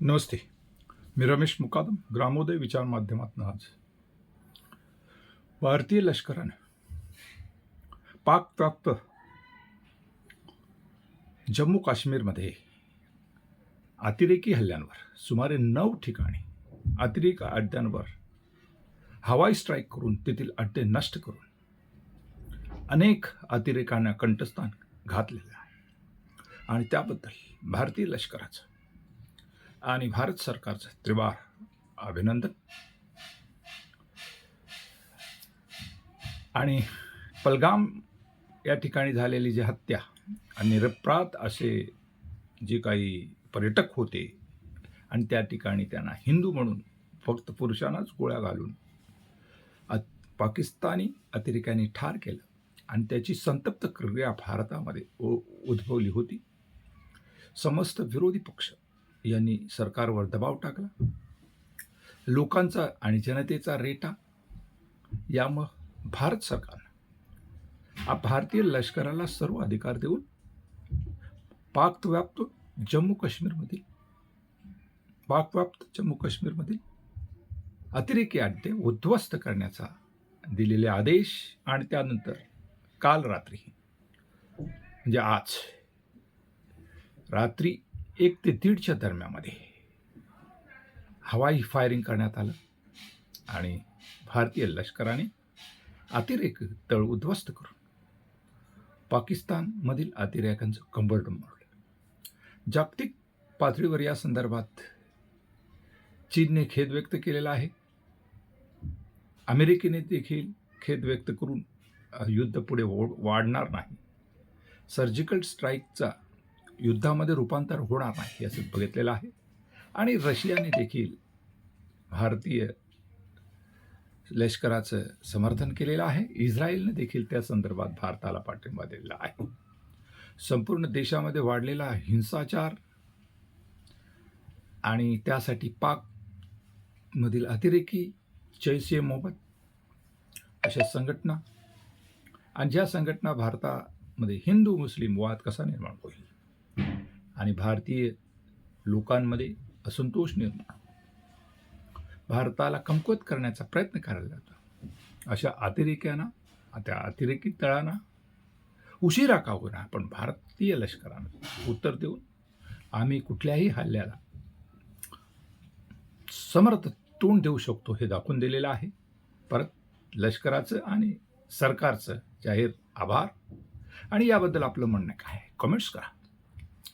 नमस्ते. मी रमेश मुकादम ग्रामोदय विचार माध्यमातून आज. भारतीय लष्करानं पाकप्राप्त जम्मू काश्मीरमध्ये अतिरेकी हल्ल्यांवर सुमारे नऊ ठिकाणी अतिरेक अड्ड्यांवर हवाई स्ट्राईक करून तेथील अड्डे नष्ट करून अनेक अतिरेकांना कंठस्थान घातलेलं आहे. आणि त्याबद्दल भारतीय लष्कराचं आणि भारत सरकारचं त्रिवार अभिनंदन. आणि पलगाम या ठिकाणी झालेली जी हत्या आणि निरपराध असे जे काही पर्यटक होते आणि त्या ठिकाणी त्यांना हिंदू म्हणून फक्त पुरुषांनाच गोळ्या घालून अत पाकिस्तानी अतिरेक्यांनी ठार केलं. आणि त्याची संतप्त क्रिया भारतामध्ये उ उद्भवली होती. समस्त विरोधी पक्ष यांनी सरकारवर दबाव टाकला. लोकांचा आणि जनतेचा रेटा यामुळं भारत सरकारनं हा भारतीय लष्कराला सर्व अधिकार देऊन पाकव्याप्त जम्मू काश्मीरमधील पाकव्याप्त जम्मू काश्मीरमधील अतिरेकी अड्डे उद्ध्वस्त करण्याचा दिलेले आदेश आणि त्यानंतर काल रात्री म्हणजे आज रात्री एक ते दीडच्या दरम्यामध्ये हवाई फायरिंग करण्यात आलं आणि भारतीय लष्कराने अतिरेक तळ उद्ध्वस्त करून पाकिस्तानमधील अतिरेकांचं कंबरडं मोडलं. जागतिक पातळीवर या संदर्भात चीनने खेद व्यक्त केलेला आहे. अमेरिकेने देखील खेद व्यक्त करून युद्ध पुढे वाढणार नाही. सर्जिकल स्ट्राईकचा युद्धामध्ये रूपांतर होणार नाही असं बघितलेलं आहे. आणि रशियाने देखील भारतीय लष्कराचं समर्थन केलेलं आहे. इस्रायलने देखील त्या संदर्भात भारताला पाठिंबा दिलेला आहे. संपूर्ण देशामध्ये वाढलेला हिंसाचार आणि त्यासाठी पाकमधील अतिरेकी जैश ए मोहम्मद अशा संघटना आणि ज्या संघटना भारतामध्ये हिंदू मुस्लिम वाद कसा निर्माण होईल? आणि भारतीय लोकांमध्ये असंतोष निर्माण भारताला कमकुवत करण्याचा प्रयत्न करायला जातो. अशा अतिरेक्यांना त्या अतिरेकी तळांना उशिरा का होणार पण भारतीय लष्करानं उत्तर देऊन आम्ही कुठल्याही हल्ल्याला समर्थ तोंड देऊ शकतो हे दाखवून दिलेलं आहे. परत लष्कराचं आणि सरकारचं जाहीर आभार. आणि याबद्दल आपलं म्हणणं काय आहे? कमेंट्स करा.